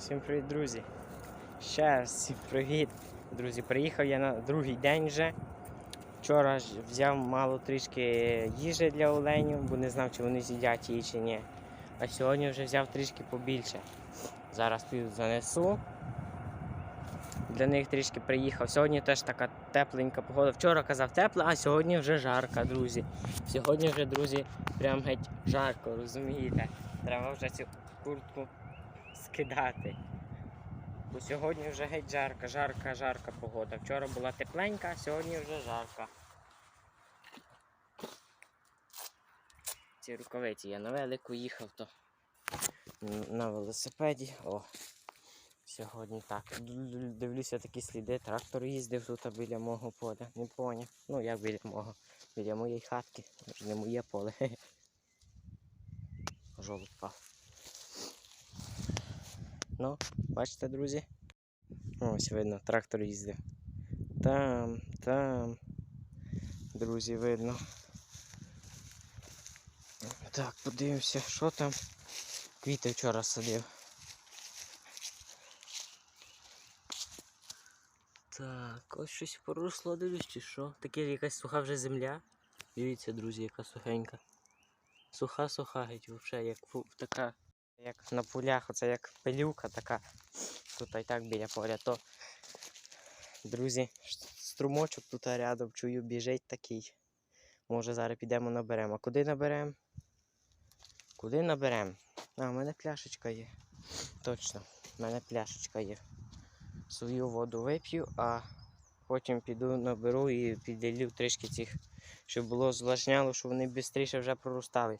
Всім привіт, друзі! Ще раз всім привіт. Друзі, приїхав я на другий день вже. Вчора взяв мало трішки їжі для оленів, бо не знав, чи вони з'їдять її чи ні. А сьогодні вже взяв трішки побільше. Зараз піду занесу. Для них трішки приїхав. Сьогодні теж така тепленька погода. Вчора казав тепла, а сьогодні вже жарка, друзі. Сьогодні вже, друзі, прям геть жарко, розумієте? Треба вже цю куртку скидати. Бо сьогодні вже геть жарка, жарка, жарка погода. Вчора була тепленька, а сьогодні вже жарка. Ці рукавиці я на велику їхав, то на велосипеді. О, сьогодні так. Дивлюся такі сліди. Трактор їздив тут біля мого поля. Не поняв. Ну як біля мого. Біля моєї хатки. Не моє поле. Жолоб впав. Ну, бачите, друзі? Ось видно, трактор їздив. Там, там. Друзі, видно. Так, подивимося, що там. Квіти вчора садив. Так, ось щось поросло, дивлюсь, чи що. Таке якась суха вже земля. Дивіться, друзі, яка сухенька. Суха-суха, геть, взагалі, як така як на полях, оце як пилюка така. Тут і так біля поля, то, друзі, струмочок тут рядом чую, біжить такий. Може зараз підемо наберемо. А куди наберемо? Куди наберемо? А, в мене пляшечка є. Точно, в мене пляшечка є. Свою воду вип'ю, а потім піду наберу і підділю трішки цих, щоб було звлажняло, щоб вони швидше вже проростали.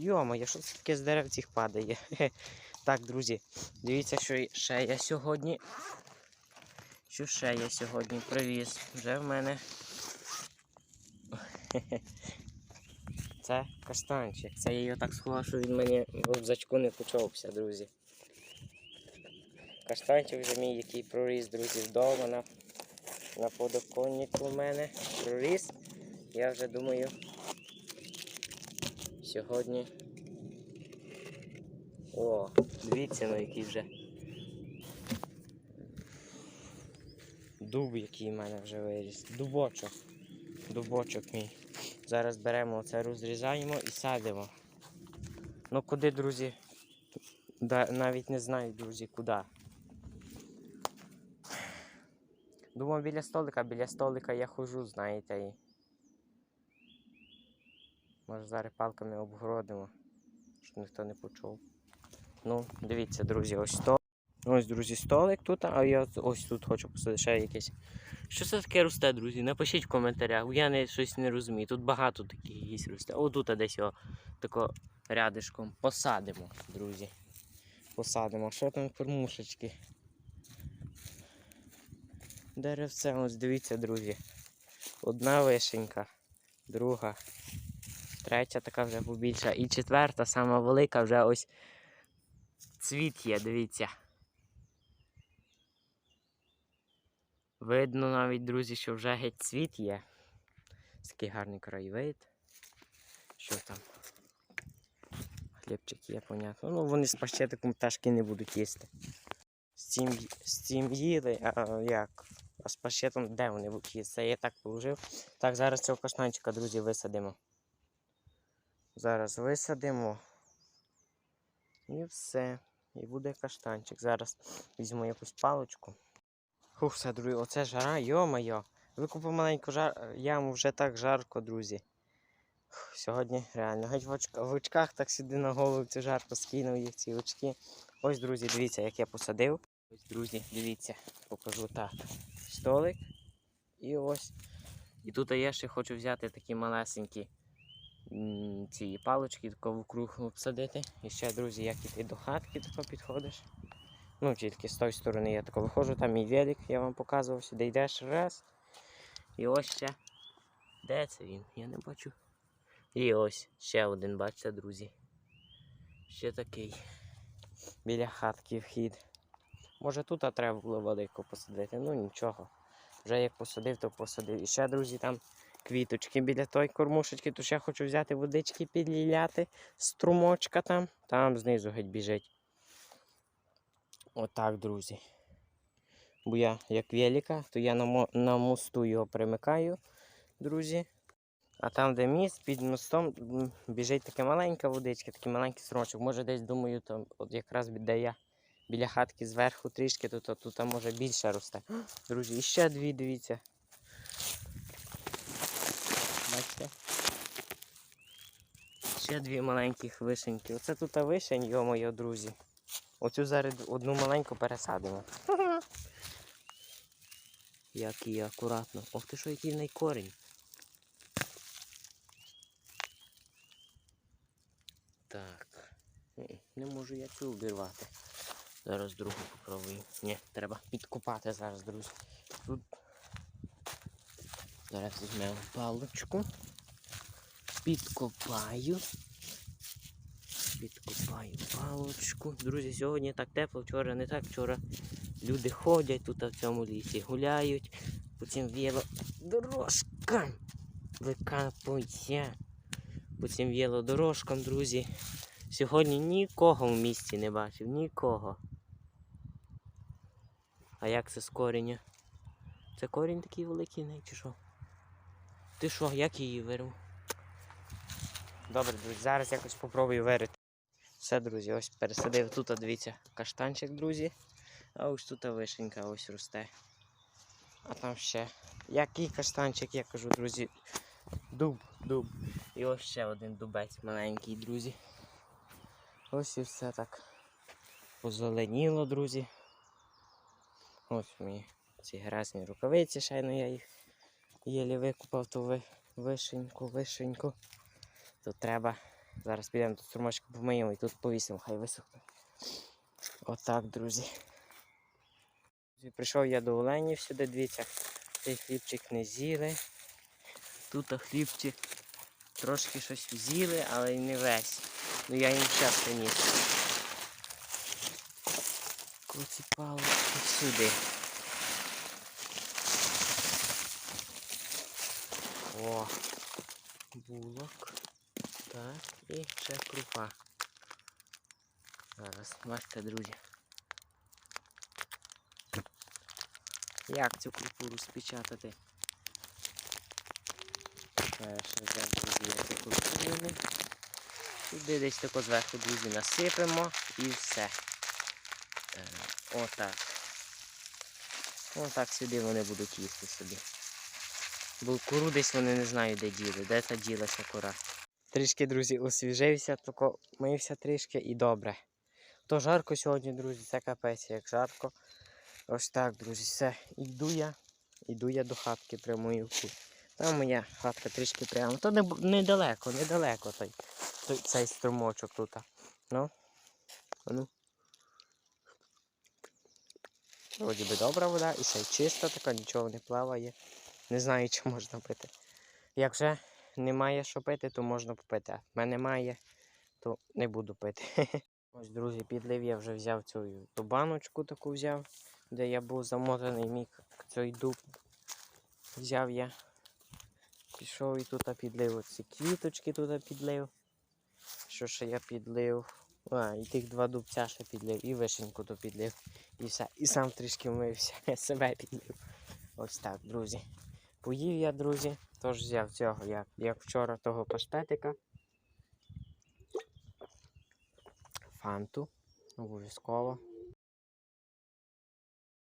Йома, що це таке з дерев цих падає? Так, друзі, дивіться, що ще я сьогодні. Що ще я сьогодні привіз? Вже в мене. Це каштанчик. Це я його так сховав, що він мені в рюкзачку не почовся, друзі. Каштанчик вже мій, який проріс, друзі, вдома на, на подоконнику у мене проріс. Я вже думаю, сьогодні. О, дивіться, ну який вже. Дуб, який в мене вже виріс. Дубочок. Дубочок мій. Зараз беремо оце, розрізаємо і садимо. Ну куди, друзі? Да, навіть не знаю, друзі, куди. Думав біля столика, біля столика я хожу, знаєте. І... Може зараз палками обгородимо, щоб ніхто не почув. Ну, дивіться, друзі, ось то. Ось, друзі, столик тут, а я ось- тут хочу посадити ще якесь. Що це таке росте, друзі? Напишіть в коментарях, я не, щось не розумію. Тут багато таких якісь росте. О, тут десь його тако рядишком посадимо, друзі. Посадимо. Що там кормушечки? Деревце, ось дивіться, друзі. Одна вишенька, друга, третя така вже побільша. І четверта, сама велика, вже ось цвіт є, дивіться. Видно навіть, друзі, що вже геть цвіт є. Такий гарний краєвид. Що там? Хлібчик є, понятно. Ну, вони з пащетиком пташки не будуть їсти. З цим, з цим їли, а як? А з пащетом де вони будуть їсти? Я так положив. Так, зараз цього каштанчика, друзі, висадимо. Зараз висадимо. І все. І буде каштанчик. Зараз візьму якусь паличку. Хух, все, друзі, оце жара, йо-моє. Викупив маленьку жар... яму, вже так жарко, друзі. Сьогодні реально. Геть в, очка... в очках так сюди на голову цю жарко скинув їх ці очки. Ось, друзі, дивіться, як я посадив. Ось, друзі, дивіться, покажу так. Столик. І ось. І тут я ще хочу взяти такі малесенькі ці палички, тако вокруг обсадити. І ще, друзі, як іти до хатки, тако підходиш. Ну, тільки з тої сторони я тако виходжу, там мій велик, я вам показував, сюди йдеш раз. І ось ще. Де це він? Я не бачу. І ось ще один, бачите, друзі. Ще такий. Біля хатки вхід. Може тут треба було велико посадити, ну нічого. Вже як посадив, то посадив. І ще, друзі, там квіточки біля тої кормушечки, то ще хочу взяти водички підліляти, струмочка там, там знизу геть біжить. Отак, друзі. Бо я як велика, то я на, на мосту його примикаю, друзі. А там, де міст, під мостом біжить така маленька водичка, такий маленький струмочок. Може десь думаю, там, от якраз де я біля хатки зверху трішки, то тут може більше росте. Друзі, і ще дві, дивіться. Бачите? Ще дві маленьких вишеньки. Оце тут вишень, йо-моє, друзі. Оцю зараз одну маленьку пересадимо. Як і акуратно. Ох ти що, який в неї корінь. Так. Не можу я цю обірвати. Зараз другу попробую. Ні, треба підкопати зараз, друзі. Тут. Зараз візьмемо паличку. Підкопаю. Підкопаю палочку. Друзі, сьогодні так тепло, вчора не так. Вчора люди ходять тут в цьому лісі, гуляють. По цим велодорожкам. Викапуйся. По цим велодорожкам, друзі. Сьогодні нікого в місті не бачив, нікого. А як це з коріння? Це корінь такий великий, не чи що? Ти що, як її вирву? Добре, друзі, зараз якось попробую вирити. Все, друзі, ось пересадив тут, дивіться, каштанчик, друзі. А ось тут вишенька ось росте. А там ще. Який каштанчик, я кажу, друзі. Дуб, дуб. І ось ще один дубець маленький, друзі. Ось і все так позеленіло, друзі. Ось мої ці грязні рукавиці, шайно я їх єлі викупав ту ви- вишеньку, вишеньку. Тут треба. Зараз підемо тут струмочку помиємо і тут повісимо, хай висохне. Отак, друзі. Прийшов я до оленів сюди, дивіться, цей хлібчик не з'їли. Тут хлібчик трошки щось з'їли, але й не весь. Ну я їм ще приніс. Коці палочки сюди. О, булок. Так, і ще крупа. Зараз, бачите, друзі. Як цю крупу розпечатати? Перше цю крупу. Сюди десь тако зверху, друзі, насипемо і все. Отак. Отак сюди вони будуть їсти собі. Бо куру десь вони не знаю, де діли, де та ділася кура. Трішки, друзі, освіжився, тако мився трішки і добре. То жарко сьогодні, друзі, це капець, як жарко. Ось так, друзі, все. Іду я. Іду я до хатки прямою. Там моя хатка трішки прямо. То не, недалеко, недалеко той, той, цей струмочок тут. Ну. Ну. Вроді би добра вода, і ще й чиста така, нічого не плаває. Не знаю, чи можна пити. Як вже немає що пити, то можна попити. В мене має, то не буду пити. Ось, друзі, підлив я вже взяв цю ту баночку таку взяв, де я був замотаний мій к- цей дуб. Взяв я. Пішов і тут підлив оці квіточки тут підлив. Що ще я підлив? А, і тих два дубця ще підлив, і вишеньку то підлив. І все. І сам трішки вмився, себе підлив. Ось так, друзі. Поїв я, друзі, тож взяв цього, як, як вчора, того паштетика. Фанту. Обов'язково.